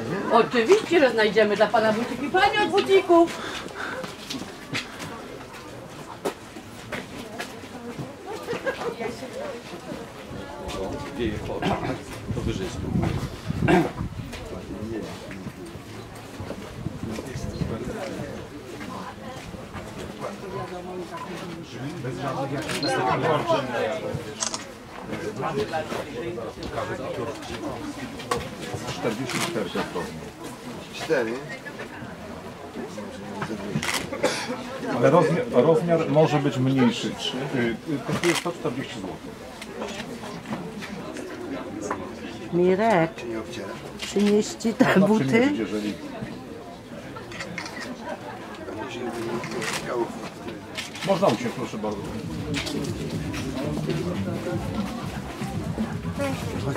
znajdzie? Oczywiście, że znajdziemy dla pana buciki. Pani od bucików. Wieje chora. To wyżej spróbuję. Cztery. Ale rozmiar, rozmiar może być mniejszy. Kosztuje 140 zł. Mirek, przynieść ci te Można buty? jeżeli Można usiąść, proszę bardzo. Chodź,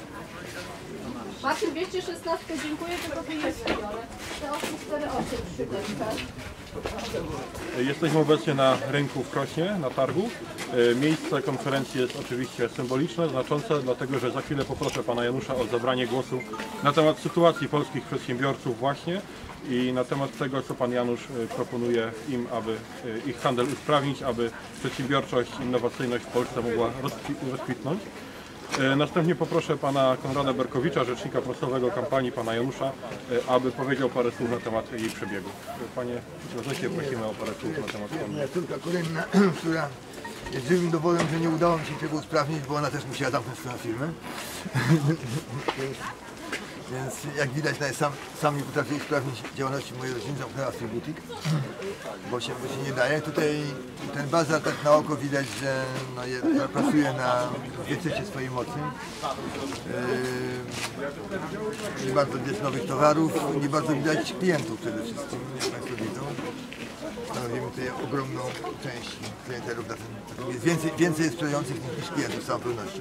Marcin 216, dziękuję, tylko pieniądze biorę. Te 8, 4, 8 siódemka. Jesteśmy obecnie na rynku w Krośnie, na targu. E, Miejsce konferencji jest oczywiście symboliczne, znaczące, dlatego że za chwilę poproszę pana Janusza o zabranie głosu na temat sytuacji polskich przedsiębiorców właśnie i na temat tego, co pan Janusz e, proponuje im, aby e, ich handel usprawnić, aby przedsiębiorczość, innowacyjność w Polsce mogła rozkwi- rozkwitnąć. E, Następnie poproszę pana Konrada Berkowicza, rzecznika prasowego kampanii pana Janusza, e, aby powiedział parę słów na temat jej przebiegu. Panie prezesie, prosimy o parę słów na temat. Moja córka kolejna, która jest żywym dowodem, że nie udało mi się tego usprawnić, bo ona też musiała zamknąć swoją firmę. więc, jak widać, sam, sam nie potrafię usprawnić działalności mojej rodziny, zamknęła swój butik, bo się, bo się nie daje. Tutaj ten bazar tak na oko widać, że no, je, pracuje na trzecie swojej mocy. Yy, nie bardzo widać nowych towarów, nie bardzo widać klientów przede wszystkim, jak Państwo widzą stanowimy tutaj ogromną część klientelów. na tym- Jest więcej, więcej jest sprzedających niż klientów z całą pewnością.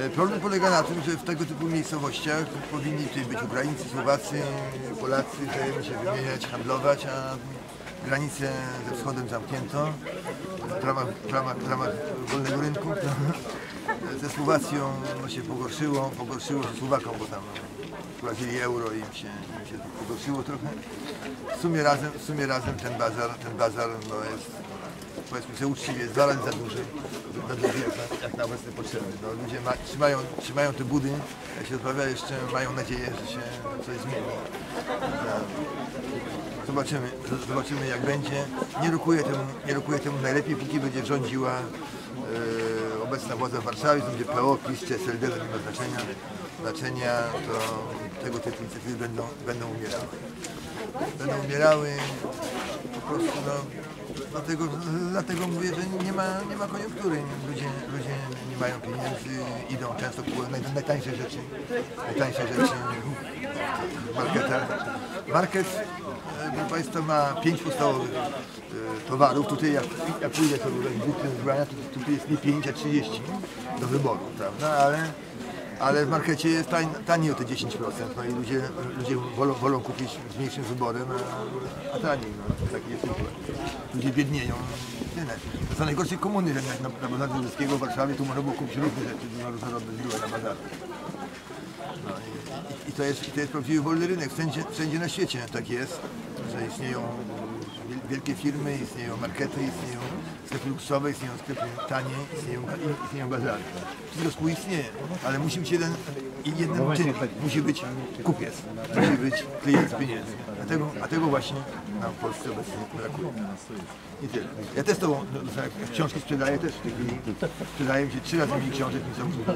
E, Problem polega na tym, że w tego typu miejscowościach powinni tutaj być Ukraińcy, Słowacy, Polacy, wzajemnie się wymieniać, handlować, a granice ze wschodem zamknięto w ramach, w ramach, w ramach wolnego rynku. Ze Słowacją się pogorszyło, pogorszyło się Słowakom, bo tam wprowadzili euro i im się, im się pogorszyło trochę. W sumie razem, w sumie razem ten bazar, ten bazar no jest, powiedzmy sobie uczciwie, jest dwa razy za duży, za duży jak, na, jak na obecne potrzeby. No, ludzie ma, trzymają, trzymają te budy, jak się odprawia, jeszcze mają nadzieję, że się coś zmieni. Zobaczymy, zobaczymy jak będzie. Nie rokuję temu, nie temu najlepiej, póki będzie rządziła e, obecna władza w Warszawie, to będzie PO, PiS czy SLD, to nie ma znaczenia. Znaczenia to tego typu inicjatywy będą, będą umierały. Będą umierały po prostu no, dlatego, dlatego mówię, że nie ma, nie ma koniunktury. Ludzie, ludzie nie mają pieniędzy, idą często kupują naj, najtańsze rzeczy, najtańsze rzeczy w marketach. Market, e, proszę Państwa, ma pięć podstawowych towarów. Tutaj jak, jak pójdę sobie do buty ubrania, to tutaj jest nie 5, a 30 do wyboru, prawda? Ale, ale w markecie jest tań, taniej o te 10%. No i ludzie, ludzie wolą, wolą kupić z mniejszym wyborem, a, a taniej. No, taki jest układ. Ludzie biednieją. Tyle. To są najgorsze komuny, że na, na, na bazarze Żyskiego w Warszawie tu można było kupić różne rzeczy, dużo różnorodność była na bazarze. No i, i, to jest, i to jest prawdziwy wolny rynek. Wszędzie, wszędzie na świecie tak jest, że istnieją wielkie firmy, istnieją markety, istnieją sklepy luksusowe, istnieją sklepy tanie, istnieją, istnieją bazary. Wszystko współistnieje, ale musi być jeden, jeden czynnik. Musi być kupiec, musi być klient z pieniędzy. A tego, a tego właśnie nam w Polsce obecnie brakuje. I tyle. Ja też to, no, jak jak książki sprzedaję, też w tej chwili sprzedaję mi się trzy razy mniej książek niż są w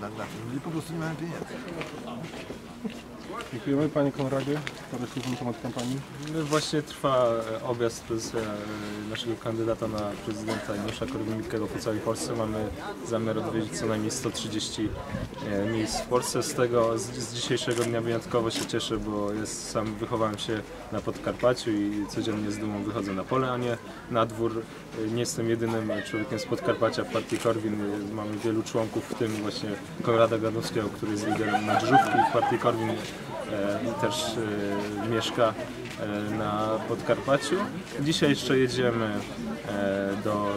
na, na tym. Ludzie po prostu nie mają pieniędzy. Dziękujemy Panie Konradzie. Parę słów na temat kampanii. Właśnie trwa e, objazd przez e, naszego kandydata na prezydenta Janusza Korwin-Mikkego po całej Polsce. Mamy zamiar odwiedzić co najmniej 130 e, miejsc w Polsce. Z tego z, dzisiejszego dnia wyjątkowo się cieszę, bo jest, sam wychowałem się na Podkarpaciu i codziennie z dumą wychodzę na pole, a nie na dwór. Nie jestem jedynym człowiekiem z Podkarpacia w partii Korwin. Mamy wielu członków, w tym właśnie Konrada Gadowskiego, który jest liderem Nadrzówki w partii Korwin też e, mieszka e, na Podkarpaciu. Dzisiaj jeszcze jedziemy e, do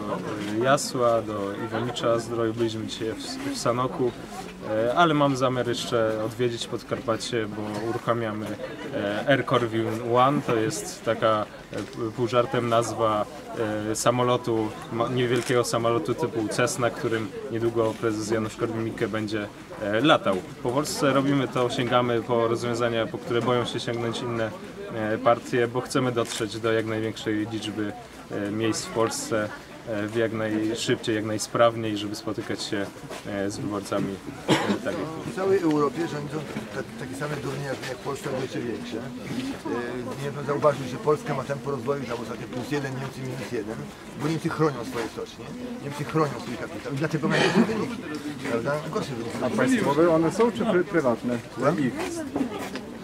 e, Jasła, do Iwonicza Zdroju, byliśmy dzisiaj w, Sanoku, e, ale mam zamiar jeszcze odwiedzić Podkarpacie, bo uruchamiamy e, Air Corvin One, to jest taka e, pół żartem nazwa e, samolotu, niewielkiego samolotu typu Cessna, którym niedługo prezes Janusz Korwin-Mikke będzie e, latał. Po Polsce robimy to, sięgamy po rozwiązania, po które boją się sięgnąć inne e, partie, bo chcemy dotrzeć do jak największej liczby e, miejsc w Polsce e, w jak najszybciej, jak najsprawniej, żeby spotykać się e, z wyborcami e, tak jak W całej Europie rządzą tak, takie same durnie jak, jak Polska, albo jeszcze większe. E, Nie wiem, zauważył, że Polska ma tempo rozwoju tam ostatnio plus jeden, Niemcy minus jeden, bo Niemcy chronią swoje stocznie, Niemcy chronią swój kapitał i dlatego mają gorsze wyniki, prawda? Gorsze wyniki. A państwowe one są czy pry, prywatne? Ich.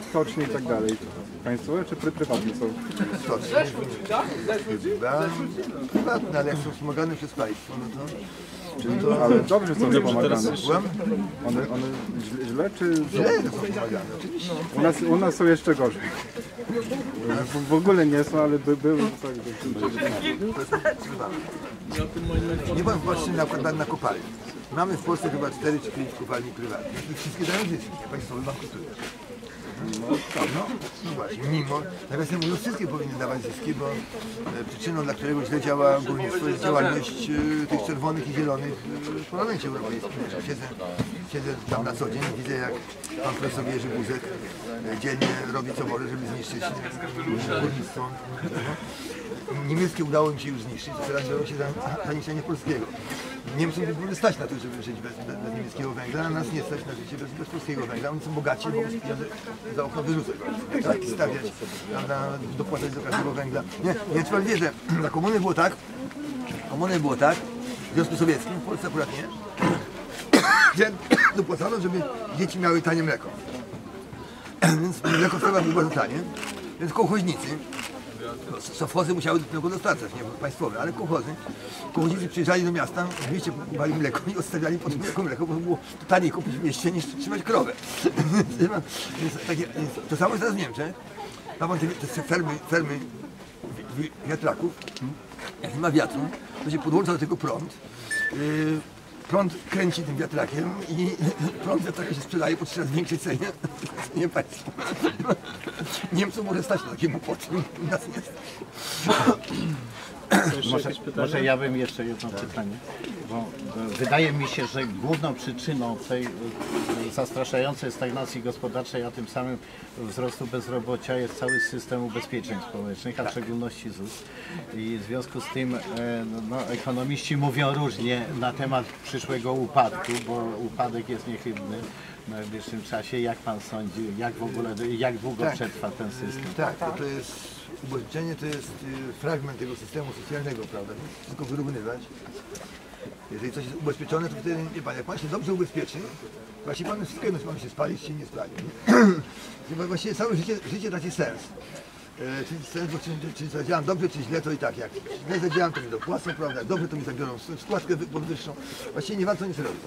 Stocznie i tak dalej. Państwowe czy pry, prywatne są? Prywatne, ale jak są wspomagane przez państwo, no to... Czy to Ale dobrze są wspomagane. One, one źle, źle czy... Źle są wspomagane, oczywiście. U nas, u nas są jeszcze gorzej. W, w ogóle nie są, ale by, były tak. Nie pan patrzy na przykład na kopalnie. Mamy w Polsce chyba 4 czy 5 kopalni prywatnych i wszystkie dają zyski, a państwowe bankrutują. No, no, no właśnie, mimo, nawiasem mówiąc, wszystkie powinny dawać zyski, bo e, przyczyną, dla którego źle działa górnictwo jest działalność e, tych czerwonych i zielonych e, w Parlamencie Europejskim. Siedzę, siedzę tam na co dzień, widzę jak pan profesor Jerzy Buzek e, dzielnie robi co może, żeby zniszczyć górnictwo. Niemieckie udało im się już zniszczyć, teraz biorą się za, polskiego. Niemcom by było stać na to, żeby żyć bez, bez, bez niemieckiego węgla, a nas nie stać na życie bez, bez polskiego węgla. Oni są bogaci, mogą pieniądze za okno wyrzucać, tak, stawiać, prawda, dopłacać do każdego węgla. Nie, nie pan wie, że za komuny było tak, komuny było tak, w Związku Sowieckim, w Polsce akurat nie, że dopłacano, żeby dzieci miały tanie mleko. Więc mleko sklepach było za tanie, więc kołchoźnicy Sofozy musiały do tego dostarczać, nie państwowe, ale kołchozy. Kołchozicy przyjeżdżali do miasta, oczywiście kupowali mleko i odstawiali pod mleko mleko, bo było taniej kupić w mieście niż trzymać krowę. Takie, to samo jest teraz w Niemczech. Ma te, te fermy, fermy wi- wi- wiatraków. Jak nie ma wiatru, to się podłącza do tego prąd. Prąd kręci tym wiatrakiem i prąd wiatraka się sprzedaje po trzy razy większej cenie. Nie państwo. Niemcom może stać na takie nas nie stać. Może, może ja bym jeszcze jedno pytanie. Bo wydaje mi się, że główną przyczyną tej zastraszającej stagnacji gospodarczej, a tym samym wzrostu bezrobocia jest cały system ubezpieczeń społecznych, a w szczególności ZUS. I w związku z tym e, no, no, ekonomiści mówią różnie na temat przyszłego upadku, bo upadek jest niechybny w najbliższym czasie. Jak pan sądzi, jak w ogóle, jak długo Tak. przetrwa ten system? Tak, to jest ubezpieczenie to jest y, fragment tego systemu socjalnego, prawda? Nie Wszystko wyrównywać. Jeżeli coś jest ubezpieczone, to wtedy, wie pan, jak pan się dobrze ubezpieczy, właśnie pan wszystko jedno, czy pan się spali, czy nie spali. nie? Właściwie całe życie, życie traci sens. E, Czyli sens, bo czy, czy zadziałam dobrze, czy źle, to i tak. Jak źle zadziałam, to mi dopłacą, prawda? Dobrze, to mi zabiorą składkę wy- podwyższą. Właściwie nie warto nic robić.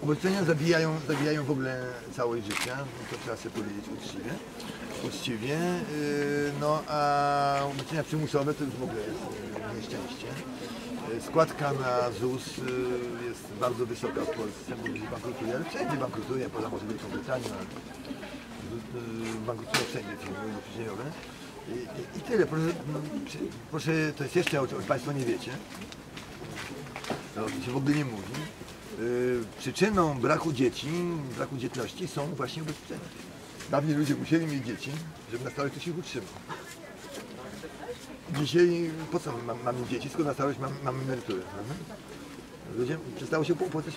Ubezpieczenia zabijają, zabijają w ogóle całość życia, to trzeba sobie powiedzieć uczciwie. Uczciwie, yy, no a ubezpieczenia przymusowe to już w ogóle jest yy, nieszczęście. Yy, Składka na ZUS jest bardzo wysoka w Polsce, bo ludzie bankrutuje, ale wszędzie bankrutuje, poza może Wielką Brytanią, ale bankrutują wszędzie firmy ubezpieczeniowe. I, i, tyle, proszę, no, proszę, to jest jeszcze o czym Państwo nie wiecie, to się w ogóle nie mówi. Yy, przyczyną braku dzieci, braku dzietności są właśnie ubezpieczenia. Dawniej ludzie musieli mieć dzieci, żeby na starość ktoś ich utrzymał. Dzisiaj po co mam, mamy dzieci, skoro na starość mam, mamy emeryturę? Ludzie przestało się opłacać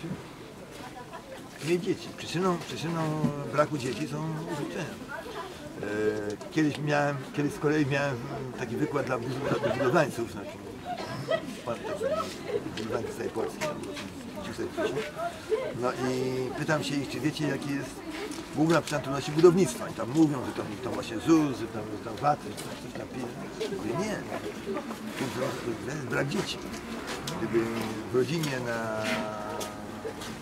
mieć dzieci. Przyczyną, przyczyną braku dzieci są ubezpieczenia. Kiedyś miałem, kiedyś z kolei miałem taki wykład dla budowlańców, znaczy, budowlańcy z całej Polski. No i pytam się ich, czy wiecie jaki jest główna przyczyna trudności budownictwa. I tam mówią, że tam, tam właśnie ZUS, że tam, że tam VAT, że tam coś tam pije. Mówię, nie, to, jest brak dzieci. Gdyby w rodzinie na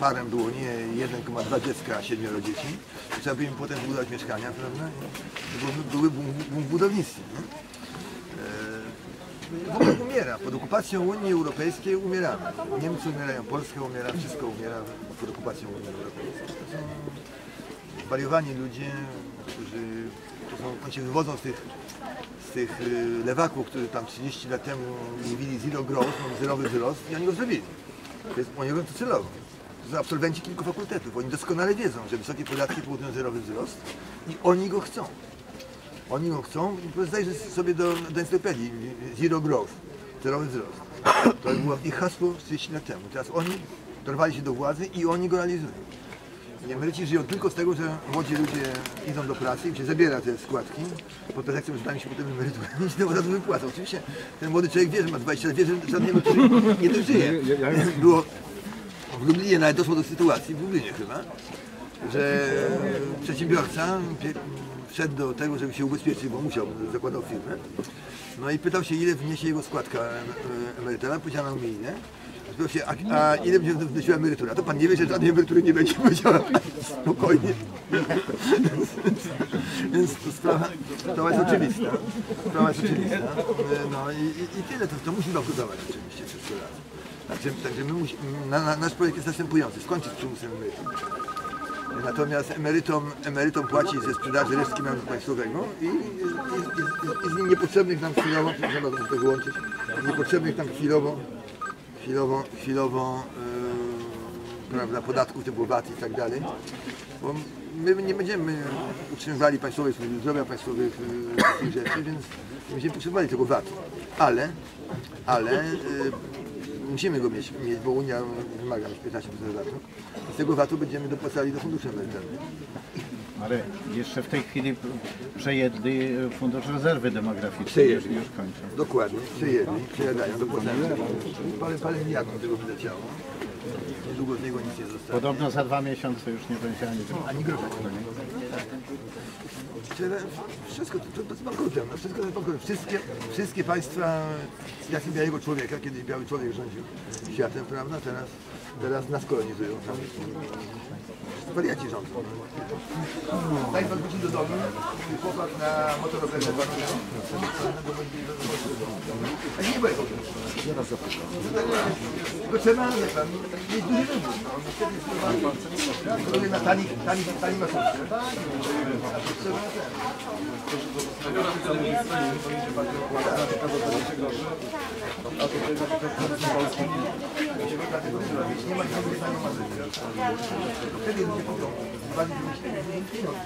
parę było nie 1,2 dziecka, a 7 dzieci, to trzeba by im potem budować mieszkania, prawda? Boom w budownictwie. Nie? W ogóle umiera. Pod okupacją Unii Europejskiej umieramy. Niemcy umierają, Polska umiera, wszystko umiera pod okupacją Unii Europejskiej. To są ludzie, którzy są, oni się wywodzą z tych, z tych y, lewaków, którzy tam 30 lat temu mówili zero growth, mamy zerowy wzrost i oni go zrobili. To jest, oni robią to celowo. To są absolwenci kilku fakultetów. Oni doskonale wiedzą, że wysokie podatki powodują zerowy wzrost i oni go chcą. Oni go chcą zajrzyj sobie do, do encyklopedii Zero Growth, zerowy wzrost. To było ich hasło 30 lat temu. Teraz oni dorwali się do władzy i oni go realizują. I emeryci żyją tylko z tego, że młodzi ludzie idą do pracy i się zabiera te składki pod pretekstem, że tam się potem emeryturę się od razu wypłaca. Oczywiście ten młody człowiek wie, że ma 20 lat, wie, że emerytury nie dożyje. Było w Lublinie nawet doszło do sytuacji, w Lublinie chyba, że przedsiębiorca pie- wszedł do tego, żeby się ubezpieczyć, bo musiał, zakładał firmę. No i pytał się, ile wniesie jego składka e, emerytalna, powiedziano mi ile. Spytał się, a, a ile będzie wnosiła emerytura? To pan nie wie, że żadnej emerytury nie będzie, powiedziała spokojnie. Więc to sprawa, sprawa jest oczywista. Sprawa jest oczywista. E, No i, i, tyle, to, to musi bankrutować oczywiście te lata. Także, także my musi, na, na, nasz projekt jest następujący, skończyć z przymusem emerytur. Natomiast emerytom, emerytom płaci ze sprzedaży resztki majątku państwowego i, i, i, i, z niepotrzebnych nam chwilowo, trzeba to wyłączyć, niepotrzebnych nam chwilowo, chwilowo, chwilowo yy, prawda, podatków typu VAT i tak dalej. Bo my nie będziemy utrzymywali państwowej służby zdrowia, państwowych yy, rzeczy, więc nie będziemy potrzebowali tego VAT-u. Ale, ale yy, musimy go mieć, mieć, bo Unia wymaga mieć 15% VAT-u. Z tego VAT-u będziemy dopłacali do funduszy emerytalnych. Ale jeszcze w tej chwili przejęli Fundusz Rezerwy Demograficznej. Przejęli. Już, już kończą. Dokładnie, przejęli, przejadają, dopłacają. Parę, parę miliardów tego wyleciało. Niedługo z niego nic nie zostanie. Podobno za dwa miesiące już nie będzie ani Ani grosza. Czyli Wszystko to, to, to jest bankrutem. No wszystko to jest bankrutem. Wszystkie, wszystkie państwa z jakim białego człowieka, kiedyś biały człowiek rządził światem, prawda? Teraz, teraz nas kolonizują. Tam. Wariaci rządzą. Państwo wróci do domu, chłopak na motorowerze A nie byłem. Tylko trzeba, pan, mieć duży wybór. No, wtedy jest na tani, tani, tani masówce. Nie ma takiego tani masówki. Wtedy. Bardziej pieniądze.